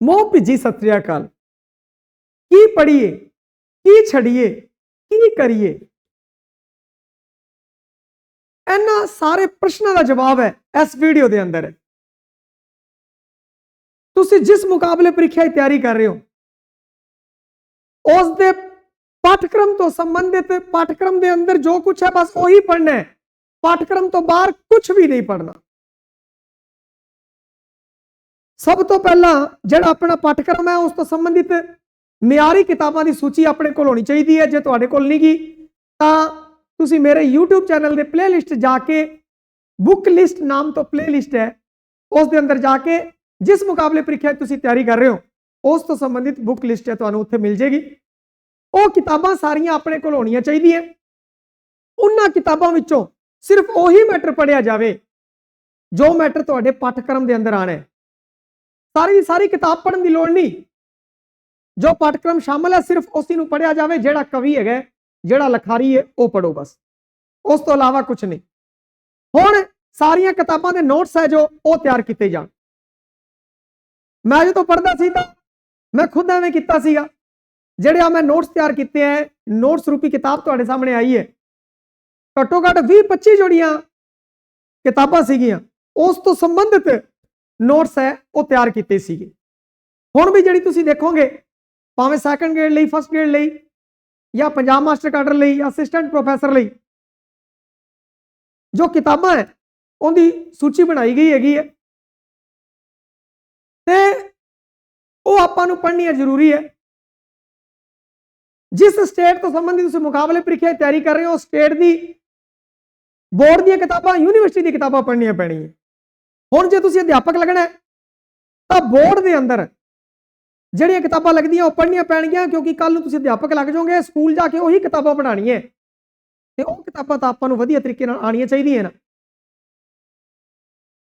ਮੋਹ ਭਿੱਜੀ ਸਤਿ ਸ੍ਰੀ ਅਕਾਲ। ਕੀ ਪੜੀਏ ਕੀ ਛੜੀਏ ਕੀ ਕਰੀਏ? ਇਹਨਾਂ ਸਾਰੇ ਪ੍ਰਸ਼ਨਾਂ ਦਾ ਜਵਾਬ ਹੈ ਇਸ ਵੀਡੀਓ ਦੇ ਅੰਦਰ। ਤੁਸੀਂ ਜਿਸ ਮੁਕਾਬਲੇ ਪ੍ਰੀਖਿਆ ਦੀ ਤਿਆਰੀ ਕਰ ਰਹੇ ਹੋ, ਉਸ ਦੇ ਪਾਠਕ੍ਰਮ ਤੋਂ ਸੰਬੰਧਿਤ ਪਾਠਕ੍ਰਮ ਦੇ ਅੰਦਰ ਜੋ ਕੁਝ ਹੈ ਬਸ ਉਹੀ ਪੜ੍ਹਨਾ ਹੈ। ਪਾਠਕ੍ਰਮ ਤੋਂ ਬਾਹਰ ਕੁਝ ਵੀ ਨਹੀਂ ਪੜ੍ਹਨਾ। ਸਭ ਤੋਂ ਪਹਿਲਾਂ ਜਿਹੜਾ ਆਪਣਾ ਪਾਠਕ੍ਰਮ ਹੈ ਉਸ ਤੋਂ ਸੰਬੰਧਿਤ ਮਿਆਰੀ ਕਿਤਾਬਾਂ ਦੀ ਸੂਚੀ ਆਪਣੇ ਕੋਲ ਹੋਣੀ ਚਾਹੀਦੀ ਹੈ, ਜੇ ਤੁਹਾਡੇ ਕੋਲ ਨਹੀਂ ਗਈ ਤਾਂ ਤੁਸੀਂ ਮੇਰੇ YouTube ਚੈਨਲ ਦੇ ਪਲੇਲਿਸਟ ਜਾ ਕੇ ਬੁੱਕ ਲਿਸਟ ਨਾਮ ਤੋਂ ਪਲੇਲਿਸਟ ਹੈ, ਉਸ ਦੇ ਅੰਦਰ ਜਾ ਕੇ ਜਿਸ ਮੁਕਾਬਲੇ ਪ੍ਰੀਖਿਆ ਤੁਸੀਂ ਤਿਆਰੀ ਕਰ ਰਹੇ ਹੋ, ਉਸ ਤੋਂ ਸੰਬੰਧਿਤ ਬੁੱਕ ਲਿਸਟ ਹੈ ਤੁਹਾਨੂੰ ਉੱਥੇ ਮਿਲ ਜੇਗੀ। ਉਹ ਕਿਤਾਬਾਂ ਸਾਰੀਆਂ ਆਪਣੇ ਕੋਲ ਹੋਣੀਆਂ ਚਾਹੀਦੀਆਂ ਉਹਨਾਂ ਕਿਤਾਬਾਂ ਵਿੱਚੋਂ ਸਿਰਫ ਉਹੀ ਮੈਟਰ ਪੜਿਆ ਜਾਵੇ, ਜੋ ਮੈਟਰ ਤੁਹਾਡੇ ਪਾਠਕ੍ਰਮ ਦੇ ਅੰਦਰ ਆਣਾ ਹੈ। ਸਾਰੀ ਦੀ ਸਾਰੀ ਕਿਤਾਬ ਪੜ੍ਹਨ ਦੀ ਲੋੜ ਨਹੀਂ। ਜੋ ਪਾਠਕ੍ਰਮ ਸ਼ਾਮਲ ਹੈ, ਸਿਰਫ ਉਸੇ ਨੂੰ ਪੜਿਆ ਜਾਵੇ, ਜਿਹੜਾ ਕਵੀ ਹੈਗਾ ਜਿਹੜਾ ਲਖਾਰੀ ਹੈ, ਉਹ ਪੜੋ ਬਸ। ਉਸ ਤੋਂ ਇਲਾਵਾ ਕੁਝ ਨਹੀਂ। ਹੁਣ ਸਾਰੀਆਂ ਕਿਤਾਬਾਂ ਦੇ ਨੋਟਸ ਹੈ ਜੋ ਉਹ ਤਿਆਰ ਕੀਤੇ ਜਾਣ। ਮੈਂ ਜਦੋਂ ਪੜ੍ਹਦਾ ਸੀ ਤਾਂ ਮੈਂ ਖੁਦ ਐਵੇਂ ਕੀਤਾ ਸੀਗਾ। ਜਿਹੜੇ ਆ ਮੈਂ ਨੋਟਸ ਤਿਆਰ ਕੀਤੇ ਐ ਨੋਟਸ ਰੂਪੀ ਕਿਤਾਬ ਤੁਹਾਡੇ ਸਾਹਮਣੇ ਆਈ ਹੈ। ਘੱਟੋ ਘੱਟ 20 25 ਜੋੜੀਆਂ ਕਿਤਾਬਾਂ ਸੀਗੀਆਂ। ਉਸ ਤੋਂ ਸੰਬੰਧਿਤ ਨੋਟਸ ਹੈ, ਉਹ ਤਿਆਰ ਕੀਤੇ ਸੀਗੇ। ਹੁਣ ਵੀ ਜਿਹੜੀ ਤੁਸੀਂ ਦੇਖੋਗੇ, ਭਾਵੇਂ ਸੈਕੰਡ ਗ੍ਰੇਡ ਲਈ ਫਸਟ ਗ੍ਰੇਡ ਲਈ, ਜਾਂ ਪੰਜਾਬ ਮਾਸਟਰ ਕਾਡਰ ਲਈ ਜਾਂ ਅਸਿਸਟੈਂਟ ਪ੍ਰੋਫੈਸਰ ਲਈ, ਜੋ ਕਿਤਾਬਾਂ ਹੈ, ਉਹਦੀ ਸੂਚੀ ਬਣਾਈ ਗਈ ਹੈਗੀ ਹੈ। ਤੇ ਉਹ ਆਪਾਂ ਨੂੰ ਪੜ੍ਹਨੀਆਂ ਜ਼ਰੂਰੀ ਹੈ। ਜਿਸ ਸਟੇਟ ਤੋਂ ਸੰਬੰਧਿਤ ਤੁਸੀਂ ਮੁਕਾਬਲੇ ਪ੍ਰੀਖਿਆ ਦੀ ਤਿਆਰੀ ਕਰ ਰਹੇ ਹੋ, ਉਸ ਸਟੇਟ ਦੀ ਬੋਰਡ ਦੀਆਂ ਕਿਤਾਬਾਂ ਯੂਨੀਵਰਸਿਟੀ ਦੀ ਕਿਤਾਬਾਂ ਪੜ੍ਹਨੀਆਂ ਪੈਣੀਆਂ। ਹੁਣ ਜੇ ਤੁਸੀਂ ਅਧਿਆਪਕ ਲੱਗਣਾ ਤਾਂ ਬੋਰਡ ਦੇ ਅੰਦਰ ਜਿਹੜੀਆਂ ਕਿਤਾਬਾਂ ਲੱਗਦੀਆਂ ਉਹ ਪੜ੍ਹਨੀਆਂ ਪੈਣਗੀਆਂ, ਕਿਉਂਕਿ ਕੱਲ ਨੂੰ ਤੁਸੀਂ ਅਧਿਆਪਕ ਲੱਗ ਜਾਓਗੇ, ਸਕੂਲ ਜਾ ਕੇ ਉਹੀ ਕਿਤਾਬਾਂ ਪੜ੍ਹਾਉਣੀਆਂ ਤੇ ਉਹ ਕਿਤਾਬਾਂ ਤਾਂ ਆਪਾਂ ਨੂੰ ਵਧੀਆ ਤਰੀਕੇ ਨਾਲ ਆਣੀਆਂ ਚਾਹੀਦੀਆਂ ਨਾ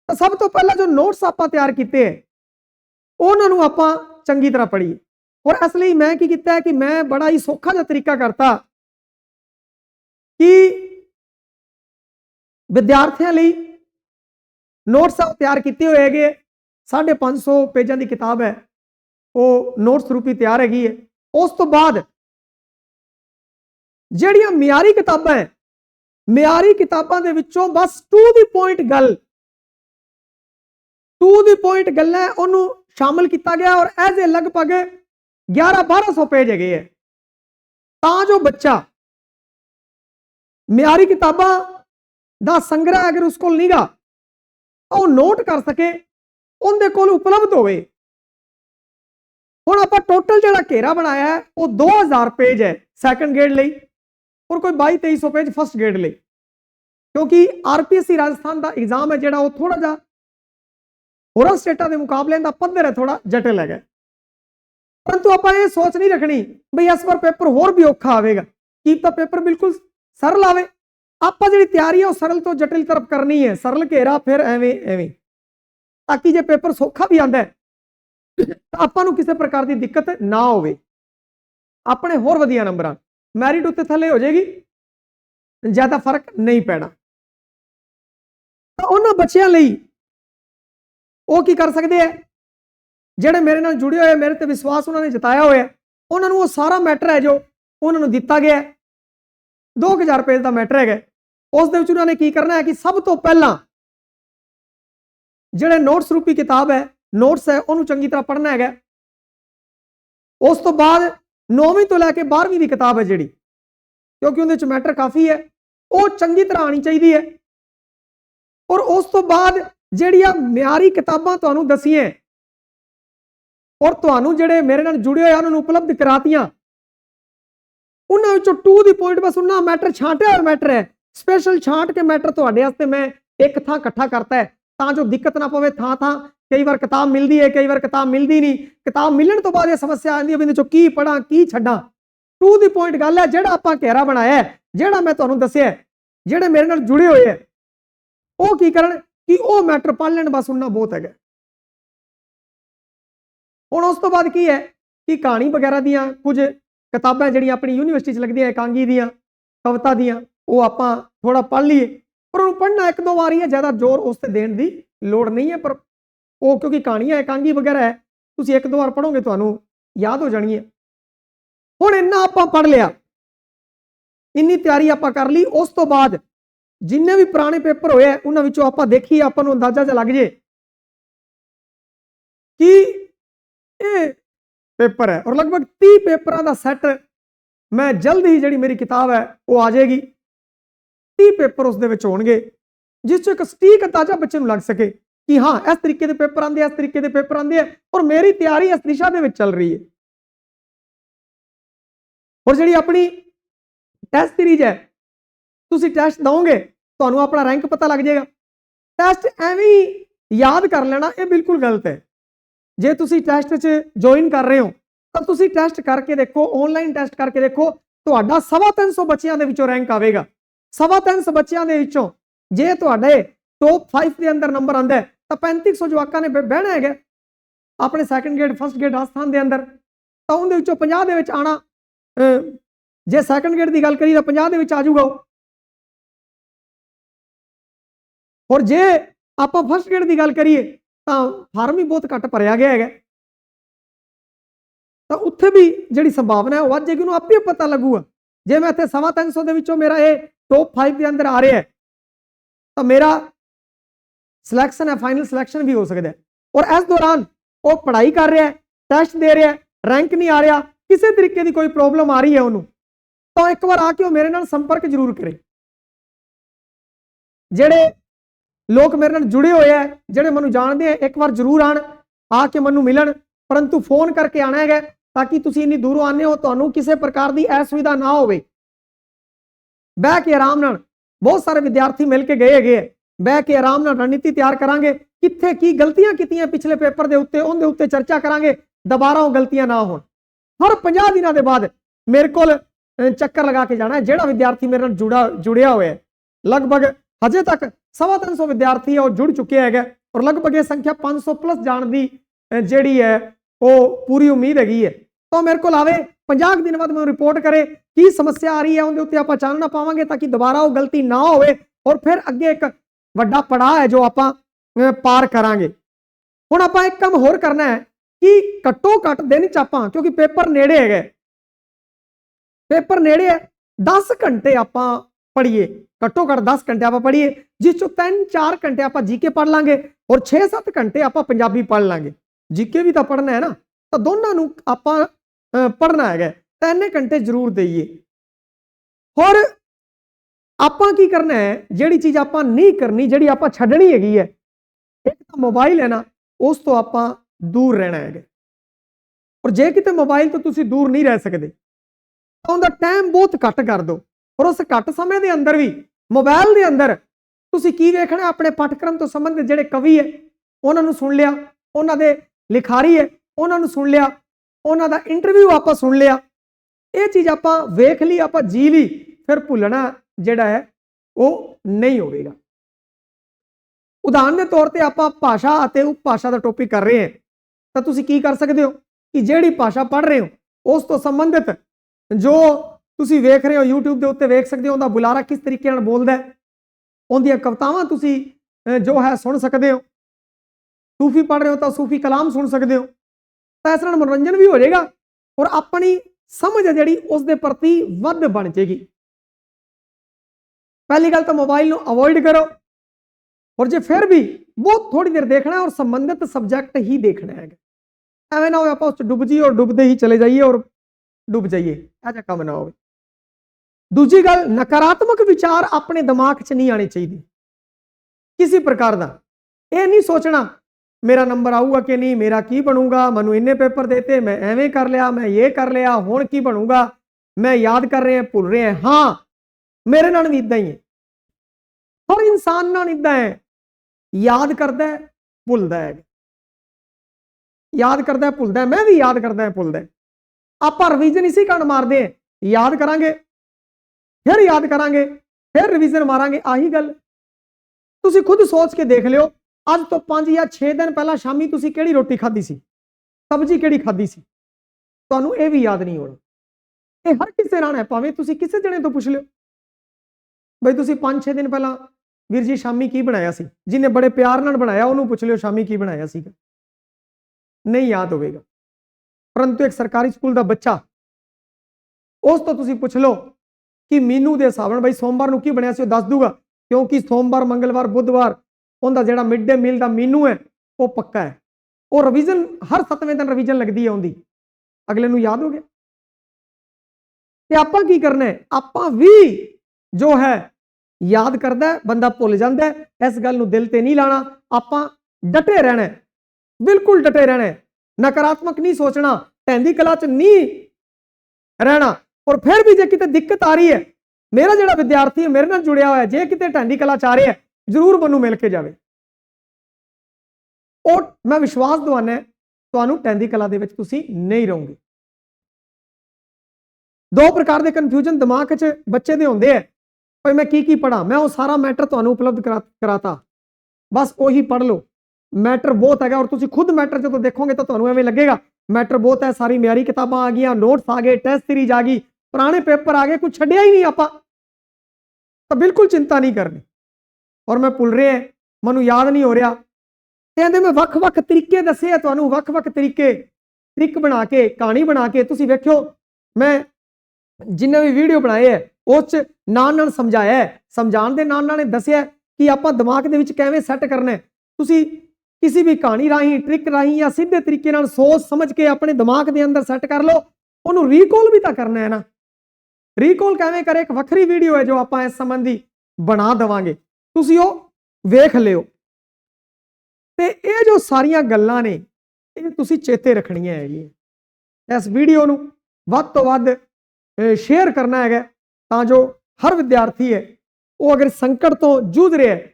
ਤਾਂ ਸਭ ਤੋਂ ਪਹਿਲਾਂ ਜੋ ਨੋਟਸ ਆਪਾਂ ਤਿਆਰ ਕੀਤੇ ਹੈ, ਉਹਨਾਂ ਨੂੰ ਆਪਾਂ ਚੰਗੀ ਤਰ੍ਹਾਂ ਪੜ੍ਹੀਏ। ਔਰ ਇਸ ਲਈ ਮੈਂ ਕੀ ਕੀਤਾ ਕਿ ਮੈਂ ਬੜਾ ਹੀ ਸੌਖਾ ਜਿਹਾ ਤਰੀਕਾ ਕਰਤਾ ਕਿ ਵਿਦਿਆਰਥੀਆਂ ਲਈ ਨੋਟਸ ਆ ਤਿਆਰ ਕੀਤੇ ਹੋਏ ਹੈਗੇ 550 ਪੇਜਾਂ ਦੀ ਕਿਤਾਬ ਹੈ। ਉਹ ਨੋਟਸ ਰੂਪੀ ਤਿਆਰ ਹੈਗੀ ਹੈ। ਉਸ ਤੋਂ ਬਾਅਦ ਜਿਹੜੀਆਂ ਮਿਆਰੀ ਕਿਤਾਬਾਂ ਹੈ ਮਿਆਰੀ ਕਿਤਾਬਾਂ ਦੇ ਵਿੱਚੋਂ ਬਸ ਟੂ ਦੀ ਪੁਆਇੰਟ ਗੱਲ ਟੂ ਦੀ ਪੁਆਇੰਟ ਗੱਲਾਂ ਹੈ, ਉਹਨੂੰ ਸ਼ਾਮਲ ਕੀਤਾ ਗਿਆ ਔਰ ਐਜ਼ ਇਹ ਲਗਭਗ 11 1200 ਪੇਜ ਹੈਗੇ ਹੈ ਤਾਂ ਜੋ ਬੱਚਾ ਮਿਆਰੀ ਕਿਤਾਬਾਂ ਦਾ ਸੰਗ੍ਰਹਿ ਅਗਰ ਉਸ ਕੋਲ ਨਹੀਂਗਾ ਤਾਂ ਉਹ ਨੋਟ ਕਰ ਸਕੇ, ਉਹਦੇ ਕੋਲ ਉਪਲਬਧ ਹੋਵੇ। ਹੁਣ ਆਪਾਂ ਟੋਟਲ ਜਿਹੜਾ ਘੇਰਾ ਬਣਾਇਆ ਹੈ, ਉਹ 2000 ਪੇਜ ਹੈ ਸੈਕੰਡ ਗ੍ਰੇਡ ਲਈ ਔਰ ਕੋਈ 22 2300 ਪੇਜ ਫਸਟ ਗ੍ਰੇਡ ਲਈ। ਕਿਉਂਕਿ ਆਰਪੀਐਸਸੀ ਰਾਜਸਥਾਨ ਦਾ ਐਗਜ਼ਾਮ ਹੈ ਜਿਹੜਾ ਉਹ ਥੋੜਾ ਜਿਹਾ ਹੋਰਾਂ ਸਟੇਟਾਂ ਦੇ ਮੁਕਾਬਲੇ ਦਾ ਪੱਧਰ ਹੈ ਥੋੜਾ ਜਟਿਲ ਹੈਗਾ। ਪਰੰਤੂ ਆਪਾਂ ਇਹ ਸੋਚ ਨਹੀਂ ਰੱਖਣੀ, ਬਈ ਇਸ ਵਾਰ ਪੇਪਰ ਹੋਰ ਵੀ ਔਖਾ ਆਵੇਗਾ। ਕੀ ਤਾਂ ਪੇਪਰ ਬਿਲਕੁਲ ਸਰਲ ਆਵੇ ਆਪਾਂ ਜਿਹੜੀ ਤਿਆਰੀ ਹੈ ਉਹ ਸਰਲ ਤੋਂ ਜਟਿਲ ਤਰਫ ਕਰਨੀ ਹੈ। ਸਰਲ ਘੇਰਾ ਫਿਰ ਐਵੇਂ ਐਵੇਂ। ਤਾਂ ਕਿ ਜੇ ਪੇਪਰ ਸੌਖਾ ਵੀ ਆਂਦਾ ਤਾਂ ਆਪਾਂ ਨੂੰ ਕਿਸੇ ਪ੍ਰਕਾਰ ਦੀ ਦਿੱਕਤ ਨਾ ਹੋਵੇ। ਆਪਣੇ ਹੋਰ ਵਧੀਆ ਨੰਬਰਾਂ। ਮੈਰਿਟ ਉੱਤੇ ਥੱਲੇ ਹੋ ਜਾਏਗੀ, ਜ਼ਿਆਦਾ ਫ਼ਰਕ ਨਹੀਂ ਪੈਣਾ। ਤਾਂ ਉਹਨਾਂ ਬੱਚਿਆਂ ਲਈ ਉਹ ਕੀ ਕਰ ਸਕਦੇ ਆ ਜਿਹੜੇ ਮੇਰੇ ਨਾਲ ਜੁੜੇ ਹੋਏ ਮੇਰੇ ਤੇ ਵਿਸ਼ਵਾਸ ਉਹਨਾਂ ਨੇ ਜਤਾਇਆ ਹੋਇਆ ਉਹਨਾਂ ਨੂੰ ਉਹ ਸਾਰਾ ਮੈਟਰ ਹੈ ਜੋ ਉਹਨਾਂ ਨੂੰ ਦਿੱਤਾ ਗਿਆ 2000 ਰੁਪਏ ਦਾ ਮੈਟਰ ਹੈਗਾ ਉਸ ਦੇ ਵਿੱਚ ਉਹਨਾਂ ਨੇ ਕੀ ਕਰਨਾ ਹੈ ਕਿ ਸਭ ਤੋਂ ਪਹਿਲਾਂ ਜਿਹੜੇ ਨੋਟਸ ਰੂਪੀ ਕਿਤਾਬ ਹੈ ਨੋਟਸ ਹੈ, ਉਹਨੂੰ ਚੰਗੀ ਤਰ੍ਹਾਂ ਪੜ੍ਹਨਾ ਹੈਗਾ। ਉਸ ਤੋਂ ਬਾਅਦ 9ਵੀਂ ਤੋਂ ਲੈ ਕੇ 12ਵੀਂ ਦੀ ਕਿਤਾਬ ਹੈ ਜਿਹੜੀ, ਕਿਉਂਕਿ ਉਹਦੇ ਵਿੱਚ ਮੈਟਰ ਕਾਫੀ ਹੈ, ਉਹ ਚੰਗੀ ਤਰ੍ਹਾਂ ਆਣੀ ਚਾਹੀਦੀ ਹੈ। ਔਰ ਉਸ ਤੋਂ ਬਾਅਦ ਜਿਹੜੀਆਂ ਮਿਆਰੀ ਕਿਤਾਬਾਂ ਤੁਹਾਨੂੰ ਦਸੀਆਂ ਔਰ ਤੁਹਾਨੂੰ ਜਿਹੜੇ ਮੇਰੇ ਨਾਲ ਜੁੜੇ ਹੋਏ ਉਹਨਾਂ ਨੂੰ ਉਪਲਬਧ ਕਰਾਤੀਆਂ, ਉਹਨਾਂ ਵਿੱਚੋਂ 2 ਦੀ ਪੁਆਇੰਟ ਬਸ ਉਹਨਾਂ ਮੈਟਰ ਛਾਂਟਿਆ ਹੋਇਆ ਮੈਟਰ ਹੈ। ਸਪੈਸ਼ਲ ਛਾਂਟ ਕੇ ਮੈਟਰ ਤੁਹਾਡੇ ਵਾਸਤੇ ਮੈਂ ਇੱਕ ਥਾਂ ਇਕੱਠਾ ਕਰਤਾ ਹੈ, ਤਾਂ ਜੋ ਦਿੱਕਤ ਨਾ ਪਵੇ ਥਾਂ ਥਾਂ। ਕਈ ਵਾਰ ਕਿਤਾਬ ਮਿਲਦੀ ਹੈ, ਕਈ ਵਾਰ ਕਿਤਾਬ ਮਿਲਦੀ ਨਹੀਂ। ਕਿਤਾਬ ਮਿਲਣ ਤੋਂ ਬਾਅਦ ਇਹ ਸਮੱਸਿਆ ਆਉਂਦੀ ਹੈ ਵੀ ਇਹਦੇ ਚੋਂ ਕੀ ਪੜਾਂ ਕੀ ਛੱਡਾਂ। ਟੂ ਦੀ ਪੁਆਇੰਟ ਗੱਲ ਹੈ, ਜਿਹੜਾ ਆਪਾਂ ਘੇਰਾ ਬਣਾਇਆ ਜਿਹੜਾ ਮੈਂ ਤੁਹਾਨੂੰ ਦੱਸਿਆ ਜਿਹੜੇ ਮੇਰੇ ਨਾਲ ਜੁੜੇ ਹੋਏ ਹੈ, ਉਹ ਕੀ ਕਰਨ, ਕਿ ਉਹ ਮੈਟਰ ਪੜ੍ਹ ਲੈਣ, ਬਸ ਉਹਨਾਂ ਬਹੁਤ ਹੈਗਾ। ਹੁਣ ਉਸ ਤੋਂ ਬਾਅਦ ਕੀ ਹੈ, ਕਿ ਕਹਾਣੀ ਵਗੈਰਾ ਦੀਆਂ ਕੁਝ ਕਿਤਾਬਾਂ ਜਿਹੜੀਆਂ ਆਪਣੀ ਯੂਨੀਵਰਸਿਟੀ 'ਚ ਲੱਗਦੀਆਂ, ਇਕਾਂਗੀ ਦੀਆਂ, ਕਵਿਤਾ ਦੀਆਂ ਉਹ ਆਪਾਂ ਥੋੜਾ ਪੜ੍ਹ ਲਈਏ, ਪਰ ਉਹਨੂੰ ਪੜ੍ਹਨਾ ਇੱਕ ਦੋ ਵਾਰੀ ਹੈ, ਜ਼ਿਆਦਾ ਜ਼ੋਰ ਉਸ ਤੇ ਦੇਣ ਦੀ ਲੋੜ ਨਹੀਂ ਹੈ, ਪਰ ਉਹ ਕਿਉਂਕਿ ਕਹਾਣੀਆਂ ਇਕਾਂਗੀ ਵਗੈਰਾ ਹੈ, ਤੁਸੀਂ ਇੱਕ ਦੋ ਵਾਰ ਪੜੋਗੇ ਤੁਹਾਨੂੰ ਯਾਦ ਹੋ ਜਾਣੀ ਹੈ। ਹੁਣ ਇੰਨਾ ਆਪਾਂ ਪੜ ਲਿਆ, ਇੰਨੀ ਤਿਆਰੀ ਆਪਾਂ ਕਰ ਲਈ, ਉਸ ਤੋਂ ਬਾਅਦ ਜਿੰਨੇ ਵੀ ਪੁਰਾਣੇ ਪੇਪਰ ਹੋਏ ਆ ਉਹਨਾਂ ਵਿੱਚੋਂ ਆਪਾਂ ਦੇਖੀਏ, ਆਪਾਂ ਨੂੰ ਅੰਦਾਜ਼ਾ 'ਚ ਲੱਗ ਜੇ ਕਿ ਇਹ ਪੇਪਰ ਹੈ, ਔਰ ਲਗਭਗ 30 ਪੇਪਰਾਂ ਦਾ ਸੈੱਟ ਮੈਂ ਜਲਦ ਹੀ ਜਿਹੜੀ ਮੇਰੀ ਕਿਤਾਬ ਹੈ, ਉਹ ਆ ਜਾਏਗੀ। 30 ਪੇਪਰ ਉਸ ਦੇ ਵਿੱਚ ਹੋਣਗੇ ਜਿਸ ਤੋਂ ਇੱਕ ਸਟੀਕ ਅੰਦਾਜ਼ਾ ਬੱਚੇ ਨੂੰ ਲੱਗ ਸਕੇ ਕਿ ਹਾਂ ਇਸ ਤਰੀਕੇ ਦੇ ਪੇਪਰ ਆਉਂਦੇ ਆ ਇਸ ਤਰੀਕੇ ਦੇ ਪੇਪਰ ਆਉਂਦੇ ਆ ਔਰ ਮੇਰੀ ਤਿਆਰੀ ਇਸ ਦਿਸ਼ਾ ਦੇ ਵਿੱਚ ਚੱਲ ਰਹੀ ਹੈ ਔਰ ਜਿਹੜੀ ਆਪਣੀ ਟੈਸਟ ਸੀਰੀਜ਼ ਹੈ ਤੁਸੀਂ ਟੈਸਟ ਦਵੋਗੇ ਤੁਹਾਨੂੰ ਆਪਣਾ ਰੈਂਕ ਪਤਾ ਲੱਗ ਜਾਏਗਾ ਟੈਸਟ ਐਵੇਂ ਹੀ ਯਾਦ ਕਰ ਲੈਣਾ ਇਹ ਬਿਲਕੁਲ ਗਲਤ ਹੈ ਜੇ ਤੁਸੀਂ ਟੈਸਟ 'ਚ ਜੁਆਇਨ ਕਰ ਰਹੇ ਹੋ ਤਾਂ ਤੁਸੀਂ ਟੈਸਟ ਕਰਕੇ ਦੇਖੋ ਆਨਲਾਈਨ ਟੈਸਟ ਕਰਕੇ ਦੇਖੋ ਤੁਹਾਡਾ 350 ਬੱਚਿਆਂ ਦੇ ਵਿੱਚੋਂ ਰੈਂਕ ਆਵੇਗਾ 350 ਬੱਚਿਆਂ ਦੇ ਵਿੱਚੋਂ ਜੇ ਤੁਹਾਡੇ ਟੌਪ 5 ਦੇ ਅੰਦਰ ਨੰਬਰ ਆਂਦਾ ਤਾਂ 3500 ਜਵਾਕਾਂ ਨੇ ਬਹਿਣਾ ਹੈਗਾ ਆਪਣੇ ਸੈਕੰਡ ਗ੍ਰੇਡ ਫਸਟ ਗ੍ਰੇਡ ਆਸਥਾਨ ਦੇ ਅੰਦਰ। ਤਾਂ ਉਹਦੇ ਵਿੱਚੋਂ 50 ਦੇ ਵਿੱਚ ਆਣਾ ਜੇ ਸੈਕੰਡ ਗ੍ਰੇਡ ਦੀ ਗੱਲ ਕਰੀਏ ਤਾਂ 50 ਦੇ ਵਿੱਚ ਆ ਜਾਊਗਾ ਉਹ। ਔਰ ਜੇ ਆਪਾਂ ਫਸਟ ਗ੍ਰੇਡ ਦੀ ਗੱਲ ਕਰੀਏ, ਤਾਂ ਫਾਰਮ ਹੀ ਬਹੁਤ ਘੱਟ ਭਰਿਆ ਗਿਆ ਹੈਗਾ ਤਾਂ ਉੱਥੇ ਵੀ ਜਿਹੜੀ ਸੰਭਾਵਨਾ ਹੈ, ਉਹ ਵੱਧ ਜਾਏਗੀ, ਉਹਨੂੰ ਆਪੇ ਪਤਾ ਲੱਗੂਗਾ। ਜੇ ਮੈਂ ਇੱਥੇ ਸਵਾ ਤਿੰਨ ਸੌ ਦੇ ਵਿੱਚੋਂ ਮੇਰਾ ਇਹ ਟੌਪ 5 ਦੇ ਅੰਦਰ ਆ ਰਿਹਾ ਹੈ, ਤਾਂ ਮੇਰਾ ਸਿਲੈਕਸ਼ਨ ਹੈ ਫਾਈਨਲ ਸਿਲੈਕਸ਼ਨ ਵੀ ਹੋ ਸਕਦਾ ਹੈ। ਔਰ ਇਸ ਦੌਰਾਨ ਉਹ ਪੜ੍ਹਾਈ ਕਰ ਰਿਹਾ ਹੈ ਟੈਸਟ ਦੇ ਰਿਹਾ ਹੈ ਰੈਂਕ ਨਹੀਂ ਆ ਰਿਹਾ, ਕਿਸੇ ਤਰੀਕੇ ਦੀ ਕੋਈ ਪ੍ਰੋਬਲਮ ਆ ਰਹੀ ਹੈ ਉਹਨੂੰ, ਤਾਂ ਇੱਕ ਵਾਰ ਆ ਕੇ ਉਹ ਮੇਰੇ ਨਾਲ ਸੰਪਰਕ ਜ਼ਰੂਰ ਕਰੇ। ਜਿਹੜੇ ਲੋਕ ਮੇਰੇ ਨਾਲ ਜੁੜੇ ਹੋਏ ਆ ਜਿਹੜੇ ਮੈਨੂੰ ਜਾਣਦੇ ਆ ਇੱਕ ਵਾਰ ਜ਼ਰੂਰ ਆਣ ਆ ਕੇ ਮੈਨੂੰ ਮਿਲਣ, ਪਰੰਤੂ ਫੋਨ ਕਰਕੇ ਆਣਾ ਹੈਗਾ ਤਾਂ ਕਿ ਤੁਸੀਂ ਇੰਨੀ ਦੂਰੋਂ ਆਨੇ ਹੋ, ਤੁਹਾਨੂੰ ਕਿਸੇ ਪ੍ਰਕਾਰ ਦੀ ਅਸੁਵਿਧਾ ਨਾ ਹੋਵੇ। ਬਹਿ ਕੇ ਆਰਾਮ ਨਾਲ, ਬਹੁਤ ਸਾਰੇ ਵਿਦਿਆਰਥੀ ਮਿਲ ਕੇ ਗਏ ਹੈਗੇ ਆ। ਬਹਿ ਕੇ ਆਰਾਮ ਨਾਲ ਰਣਨੀਤੀ ਤਿਆਰ ਕਰਾਂਗੇ। ਕਿੱਥੇ ਕੀ ਗਲਤੀਆਂ ਕੀਤੀਆਂ ਪਿਛਲੇ ਪੇਪਰ ਦੇ ਉੱਤੇ, ਉਹਦੇ ਉੱਤੇ ਚਰਚਾ ਕਰਾਂਗੇ, ਦੁਬਾਰਾ ਉਹ ਗਲਤੀਆਂ ਨਾ ਹੋਣ। ਹਰ 50 ਦਿਨਾਂ ਦੇ ਬਾਅਦ ਮੇਰੇ ਕੋਲ ਚੱਕਰ ਲਗਾ ਕੇ ਜਾਣਾ ਹੈ, ਜਿਹੜਾ ਵਿਦਿਆਰਥੀ ਮੇਰੇ ਨਾਲ ਜੁੜਾ, ਜੁੜਿਆ ਹੋਇਆ ਹੈ। ਲਗਭਗ ਹਜੇ ਤੱਕ ਸਵਾ ਤਿੰਨ ਸੌ ਵਿਦਿਆਰਥੀ ਉਹ ਜੁੜ ਚੁੱਕੇ ਹੈਗੇ। ਔਰ ਲਗਭਗ ਇਹ ਸੰਖਿਆ 500 ਪਲੱਸ ਜਾਣ ਦੀ ਜਿਹੜੀ ਹੈ, ਉਹ ਪੂਰੀ ਉਮੀਦ ਹੈਗੀ ਹੈ। ਤਾਂ ਮੇਰੇ ਕੋਲ ਆਵੇ 50 ਕੁ ਦਿਨ ਬਾਅਦ ਮੈਨੂੰ ਰਿਪੋਰਟ ਕਰੇ ਕੀ ਸਮੱਸਿਆ ਆ ਰਹੀ ਹੈ ਉਹਦੇ ਉੱਤੇ ਆਪਾਂ ਚਾਨਣਾ ਪਾਵਾਂਗੇ ਤਾਂ ਕਿ ਦੁਬਾਰਾ ਉਹ ਗਲਤੀ ਨਾ ਹੋਵੇ ਔਰ ਫਿਰ ਅੱਗੇ ਇੱਕ ਵੱਡਾ ਪੜਾਅ ਹੈ ਜੋ ਆਪਾਂ ਅਹ, ਪਾਰ ਕਰਾਂਗੇ ਹੁਣ ਆਪਾਂ ਇੱਕ ਕੰਮ ਹੋਰ ਕਰਨਾ ਹੈ ਕਿ ਘੱਟੋ ਘੱਟ ਦਿਨ ਚ ਆਪਾਂ ਕਿਉਂਕਿ ਪੇਪਰ ਨੇੜੇ ਹੈਗੇ ਪੇਪਰ ਨੇੜੇ ਹੈ 10 ਘੰਟੇ ਆਪਾਂ ਪੜ੍ਹੀਏ ਘੱਟੋ ਘੱਟ 10 ਘੰਟੇ ਆਪਾਂ ਪੜ੍ਹੀਏ ਜਿਸ ਚੋਂ 3-4 ਘੰਟੇ ਆਪਾਂ ਜੀਕੇ ਪੜ੍ਹ ਲਾਂਗੇ ਔਰ 6-7 ਘੰਟੇ ਆਪਾਂ ਪੰਜਾਬੀ ਪੜ੍ਹ ਲਾਂਗੇ ਜੀਕੇ ਵੀ ਤਾਂ ਪੜ੍ਹਨਾ ਹੈ ਨਾ ਤਾਂ ਦੋਨਾਂ ਨੂੰ ਆਪਾਂ ਅਹ, ਪੜ੍ਹਨਾ ਹੈਗਾ ਤਾਂ ਇੰਨੇ ਘੰਟੇ ਜ਼ਰੂਰ ਦਈਏ। ਹੋਰ ਆਪਾਂ ਕੀ ਕਰਨਾ ਹੈ? ਜਿਹੜੀ ਚੀਜ਼ ਆਪਾਂ ਨਹੀਂ ਕਰਨੀ ਜਿਹੜੀ ਆਪਾਂ ਛੱਡਣੀ ਹੈਗੀ ਹੈ ਇੱਕ ਤਾਂ ਮੋਬਾਈਲ ਹੈ ਨਾ ਉਸ ਤੋਂ ਆਪਾਂ ਦੂਰ ਰਹਿਣਾ ਹੈਗਾ। ਔਰ ਜੇ ਕਿਤੇ ਮੋਬਾਈਲ ਤੋਂ ਤੁਸੀਂ ਦੂਰ ਨਹੀਂ ਰਹਿ ਸਕਦੇ ਤਾਂ ਉਹਦਾ ਟਾਈਮ ਬਹੁਤ ਘੱਟ ਕਰ ਦਿਓ। ਔਰ ਉਸ ਘੱਟ ਸਮੇਂ ਦੇ ਅੰਦਰ ਵੀ ਮੋਬਾਈਲ ਦੇ ਅੰਦਰ ਤੁਸੀਂ ਕੀ ਵੇਖਣਾ ਆਪਣੇ ਪਾਠਕ੍ਰਮ ਤੋਂ ਸੰਬੰਧਿਤ ਜਿਹੜੇ ਕਵੀ ਹੈ ਉਹਨਾਂ ਨੂੰ ਸੁਣ ਲਿਆ ਉਹਨਾਂ ਦੇ ਲਿਖਾਰੀ ਹੈ ਉਹਨਾਂ ਨੂੰ ਸੁਣ ਲਿਆ ਉਹਨਾਂ ਦਾ ਇੰਟਰਵਿਊ ਆਪਾਂ ਸੁਣ ਲਿਆ। ਇਹ ਚੀਜ਼ ਆਪਾਂ ਵੇਖ ਲਈ, ਆਪਾਂ ਜੀ ਲਈ, ਫਿਰ ਭੁੱਲਣਾ ਜਿਹੜਾ ਹੈ, ਉਹ ਨਹੀਂ ਹੋਵੇਗਾ। ਉਦਾਹਰਨ ਦੇ ਤੌਰ ਤੇ ਆਪਾਂ ਭਾਸ਼ਾ ਅਤੇ ਉਪਭਾਸ਼ਾ ਦਾ ਟੌਪਿਕ ਕਰ ਰਹੇ ਹਾਂ। ਤਾਂ ਤੁਸੀਂ ਕੀ ਕਰ ਸਕਦੇ ਹੋ? ਕਿ ਜਿਹੜੀ ਭਾਸ਼ਾ ਪੜ੍ਹ ਰਹੇ ਹੋ, ਉਸ ਤੋਂ ਸੰਬੰਧਿਤ ਜੋ ਤੁਸੀਂ ਵੇਖ ਰਹੇ ਹੋ, YouTube ਦੇ ਉੱਤੇ ਵੇਖ ਸਕਦੇ ਹੋ, ਉਹਦਾ ਬੁਲਾਰਾ ਕਿਸ ਤਰੀਕੇ ਨਾਲ ਬੋਲਦਾ ਹੈ, ਉਹਦੀਆਂ ਕਵਿਤਾਵਾਂ ਤੁਸੀਂ ਜੋ ਹੈ ਸੁਣ ਸਕਦੇ ਹੋ। ਸੂਫੀ ਪੜ੍ਹ ਰਹੇ ਹੋ ਤਾਂ ਸੂਫੀ ਕਲਾਮ ਸੁਣ ਸਕਦੇ ਹੋ। ਤਾਂ ਇਸ ਨਾਲ ਮਨੋਰੰਜਨ ਵੀ ਹੋ ਜਾਏਗਾ ਔਰ ਆਪਣੀ ਸਮਝ ਹੈ ਜਿਹੜੀ ਉਸ ਦੇ ਪ੍ਰਤੀ ਵੱਧ ਬਣ ਜਾਏਗੀ। ਪਹਿਲੀ ਗੱਲ ਤਾਂ ਮੋਬਾਈਲ ਨੂੰ ਅਵੋਇਡ ਕਰੋ ਔਰ ਜੇ ਫਿਰ ਵੀ ਬਹੁਤ ਥੋੜੀ ਦੇਰ ਦੇਖਣਾ ਔਰ ਸੰਬੰਧਿਤ ਸਬਜੈਕਟ ਹੀ ਦੇਖਣਾ ਹੈਗਾ। ਐਵੇਂ ਨਾ ਹੋਵੇ ਆਪਾਂ ਉਸ 'ਚ ਡੁੱਬ ਜਾਈਏ ਔਰ ਡੁੱਬਦੇ ਹੀ ਚਲੇ ਜਾਈਏ ਔਰ ਡੁੱਬ ਜਾਈਏ, ਇਹ ਜਿਹਾ ਕੰਮ ਨਾ ਹੋਵੇ। ਦੂਜੀ ਗੱਲ, ਨਕਾਰਾਤਮਕ ਵਿਚਾਰ ਆਪਣੇ ਦਿਮਾਗ 'ਚ ਨਹੀਂ ਆਣੇ ਚਾਹੀਦੇ। ਕਿਸੇ ਪ੍ਰਕਾਰ ਦਾ। ਇਹ ਨਹੀਂ ਸੋਚਣਾ ਮੇਰਾ ਨੰਬਰ ਆਊਗਾ ਕਿ ਨਹੀਂ ਮੇਰਾ ਕੀ ਬਣੂਗਾ ਮੈਨੂੰ ਇੰਨੇ ਪੇਪਰ ਦੇਤੇ ਮੈਂ ਐਵੇਂ ਕਰ ਲਿਆ ਮੈਂ ਇਹ ਕਰ ਲਿਆ ਹੁਣ ਕੀ ਬਣੂਗਾ ਮੈਂ ਯਾਦ ਕਰ ਰਿਹਾ ਭੁੱਲ ਰਿਹਾ ਹਾਂ ਮੇਰੇ ਨਾਲ ਵੀ ਇਦਾਂ ਹੀ ਹੈ ਹਰ ਇਨਸਾਨ ਨਾਲ ਇਦਾਂ ਹੈ ਯਾਦ ਕਰਦਾ ਹੈ ਭੁੱਲਦਾ ਹੈ ਯਾਦ ਕਰਦਾ ਹੈ ਭੁੱਲਦਾ ਹੈ ਮੈਂ ਵੀ ਯਾਦ ਕਰਦਾ ਹੈ ਭੁੱਲਦਾ ਹੈ ਆਪਾਂ ਰਿਵੀਜ਼ਨ ਇਸੇ ਕਾਰਨ ਮਾਰਦੇ ਹਾਂ ਯਾਦ ਕਰਾਂਗੇ ਫਿਰ ਯਾਦ ਕਰਾਂਗੇ ਫਿਰ ਰਿਵੀਜ਼ਨ ਮਾਰਾਂਗੇ ਆਹੀ ਗੱਲ ਤੁਸੀਂ ਖੁਦ ਸੋਚ ਕੇ ਦੇਖ ਲਿਓ ਅੱਜ ਤੋਂ 5 ਜਾਂ 6 ਦਿਨ ਪਹਿਲਾਂ ਸ਼ਾਮੀ ਤੁਸੀਂ ਕਿਹੜੀ ਰੋਟੀ ਖਾਧੀ ਸੀ? ਸਬਜ਼ੀ ਕਿਹੜੀ ਖਾਧੀ ਸੀ? ਤੁਹਾਨੂੰ ਇਹ ਵੀ ਯਾਦ ਨਹੀਂ ਹੋਣਾ। ਇਹ ਹਰ ਕਿਸੇ ਨਾਲ ਹੈ, ਭਾਵੇਂ ਤੁਸੀਂ ਕਿਸੇ ਜਣੇ ਤੋਂ ਪੁੱਛ ਲਿਓ। ਬਈ ਤੁਸੀਂ 5-6 ਦਿਨ ਪਹਿਲਾਂ ਵੀਰ ਜੀ ਸ਼ਾਮੀ ਕੀ ਬਣਾਇਆ ਸੀ? ਜਿਹਨੇ ਬੜੇ ਪਿਆਰ ਨਾਲ ਬਣਾਇਆ, ਉਹਨੂੰ ਪੁੱਛ ਲਿਓ ਸ਼ਾਮੀ ਕੀ ਬਣਾਇਆ ਸੀਗਾ। ਨਹੀਂ ਯਾਦ ਹੋਵੇਗਾ। ਪਰੰਤੂ ਇੱਕ ਸਰਕਾਰੀ ਸਕੂਲ ਦਾ ਬੱਚਾ, ਉਸ ਤੋਂ ਤੁਸੀਂ ਪੁੱਛ ਲਓ ਕਿ ਮੀਨੂ ਦੇ ਹਿਸਾਬ ਨਾਲ ਬਈ ਸੋਮਵਾਰ ਨੂੰ ਕੀ ਬਣਿਆ ਸੀ, ਉਹ ਦੱਸ ਦੂਗਾ। ਕਿਉਂਕਿ ਸੋਮਵਾਰ, ਮੰਗਲਵਾਰ, ਬੁੱਧਵਾਰ ਉਹਦਾ ਜਿਹੜਾ ਮਿਡ ਡੇ ਮੀਲ ਦਾ ਮੀਨੂ ਹੈ, ਉਹ ਪੱਕਾ ਹੈ। ਉਹ ਰਿਵੀਜ਼ਨ ਹਰ ਸੱਤਵੇਂ ਦਿਨ ਰਿਵੀਜ਼ਨ ਲੱਗਦੀ ਹੈ ਉਹਦੀ। ਅਗਲੇ ਨੂੰ ਯਾਦ ਹੋ ਗਿਆ। ਤੇ ਆਪਾਂ ਕੀ ਕਰਨਾ ਹੈ? ਆਪਾਂ ਵੀ ਜੋ ਹੈ, ਯਾਦ ਕਰਦਾ ਬੰਦਾ ਭੁੱਲ ਜਾਂਦਾ ਇਸ ਗੱਲ ਨੂੰ ਦਿਲ ਤੇ ਨਹੀਂ ਲਾਣਾ। ਆਪਾਂ ਡਟੇ ਰਹਿਣਾ ਬਿਲਕੁਲ ਡਟੇ ਰਹਿਣਾ ਨਕਾਰਾਤਮਕ ਨਹੀਂ ਸੋਚਣਾ ਟੈਂਦੀ ਕਲਾ ਚ ਨਹੀਂ ਰਹਿਣਾ। ਔਰ ਫਿਰ ਵੀ ਜੇ ਕਿਤੇ ਦਿੱਕਤ ਆ ਰਹੀ ਹੈ, ਮੇਰਾ ਜਿਹੜਾ ਵਿਦਿਆਰਥੀ ਹੈ, ਮੇਰੇ ਨਾਲ ਜੁੜਿਆ ਹੋਇਆ ਜੇ ਕਿਤੇ ਟੈਂਦੀ ਕਲਾ ਚ ਆ ਰਿਹਾ ਜ਼ਰੂਰ ਮੈਨੂੰ ਮਿਲ ਕੇ ਜਾਵੇ। ਉਹ, ਮੈਂ ਵਿਸ਼ਵਾਸ ਦਿਵਾਨਾ ਤੁਹਾਨੂੰ ਟੈਂਦੀ ਕਲਾ ਦੇ ਵਿੱਚ ਤੁਸੀਂ ਨਹੀਂ ਰਹੋਗੇ। ਦੋ ਪ੍ਰਕਾਰ ਦੇ ਕਨਫਿਊਜ਼ਨ ਦਿਮਾਗ 'ਚ ਬੱਚੇ ਦੇ ਹੁੰਦੇ ਆ। ਭਈ ਮੈਂ ਕੀ ਕੀ ਪੜਾਂ ਮੈਂ ਉਹ ਸਾਰਾ ਮੈਟਰ ਤੁਹਾਨੂੰ ਉਪਲਬਧ ਕਰਾ- ਕਰਾਤਾ। ਬਸ ਉਹੀ ਪੜ ਲਓ। ਮੈਟਰ ਬਹੁਤ ਹੈਗਾ ਔਰ ਤੁਸੀਂ ਖੁਦ ਮੈਟਰ ਜਦੋਂ ਦੇਖੋਗੇ ਤਾਂ ਤੁਹਾਨੂੰ ਐਵੇਂ ਲੱਗੇਗਾ ਮੈਟਰ ਬਹੁਤ ਹੈ, ਸਾਰੀ ਮਿਆਰੀ ਕਿਤਾਬਾਂ ਆ ਗਈਆਂ ਨੋਟਸ ਆ ਗਏ ਟੈਸਟ ਸੀਰੀਜ਼ ਆ ਗਈ, ਪੁਰਾਣੇ ਪੇਪਰ ਆ ਗਏ ਕੁਝ ਛੱਡਿਆ ਹੀ ਨਹੀਂ ਆਪਾਂ। ਤਾਂ ਬਿਲਕੁਲ ਚਿੰਤਾ ਨਹੀਂ ਕਰਨੀ। ਔਰ ਮੈਂ ਭੁੱਲ ਰਿਹਾ, ਮੈਨੂੰ ਯਾਦ ਨਹੀਂ ਹੋ ਰਿਹਾ। ਕਹਿੰਦੇ ਮੈਂ ਵੱਖ-ਵੱਖ ਤਰੀਕੇ ਦੱਸੇ ਆ ਤੁਹਾਨੂੰ, ਵੱਖ-ਵੱਖ ਤਰੀਕੇ ਟ੍ਰਿਕ ਬਣਾ ਕੇ, ਕਹਾਣੀ ਬਣਾ ਕੇ, ਤੁਸੀਂ ਵੇਖਿਓ, ਮੈਂ ਜਿੰਨੇ ਵੀ ਵੀਡੀਓ ਬਣਾਏ ਹੈ ਉਸ ਚ ਨਾਲ ਨਾਲ ਸਮਝਾਇਆ ਸਮਝਾਉਣ ਦੇ ਨਾਲ ਨਾਲ ਇਹ ਦੱਸਿਆ ਕਿ ਆਪਾਂ ਦਿਮਾਗ ਦੇ ਵਿੱਚ ਕਿਵੇਂ ਸੈੱਟ ਕਰਨਾ ਤੁਸੀਂ ਕਿਸੇ ਵੀ ਕਹਾਣੀ ਰਾਹੀਂ ਟ੍ਰਿਕ ਰਾਹੀਂ ਜਾਂ ਸਿੱਧੇ ਤਰੀਕੇ ਨਾਲ ਸੋਚ ਸਮਝ ਕੇ ਆਪਣੇ ਦਿਮਾਗ ਦੇ ਅੰਦਰ ਸੈੱਟ ਕਰ ਲਓ, ਉਹਨੂੰ ਰੀਕਾਲ ਵੀ ਤਾਂ ਕਰਨਾ ਹੈ ਨਾ। ਰੀਕਾਲ ਕਿਵੇਂ ਕਰੇ, ਇੱਕ ਵੱਖਰੀ ਵੀਡੀਓ ਹੈ ਜੋ ਆਪਾਂ ਇਸ ਸੰਬੰਧੀ ਬਣਾ ਦਵਾਂਗੇ। ਤੁਸੀਂ ਉਹ ਵੇਖ ਲਿਓ। ਤੇ ਇਹ ਜੋ ਸਾਰੀਆਂ ਗੱਲਾਂ ਨੇ, ਇਹ ਤੁਸੀਂ ਚੇਤੇ ਰੱਖਣੀਆਂ ਹੈਗੀਆਂ। ਇਸ ਵੀਡੀਓ ਨੂੰ ਵੱਧ ਤੋਂ ਵੱਧ ਸ਼ੇਅਰ ਕਰਨਾ ਹੈਗਾ, ਤਾਂ ਜੋ ਹਰ ਵਿਦਿਆਰਥੀ ਹੈ, ਉਹ ਅਗਰ ਸੰਕਟ ਤੋਂ ਜੂਝ ਰਿਹਾ ਹੈ,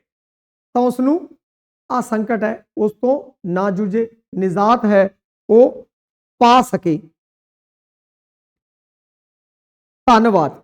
ਤਾਂ ਉਸ ਨੂੰ ਆ ਸੰਕਟ ਹੈ, ਉਸ ਤੋਂ ਨਾ ਜੂਝੇ, ਨਿਜ਼ਾਤ ਹੈ, ਉਹ ਪਾ ਸਕੇ। ਧੰਨਵਾਦ।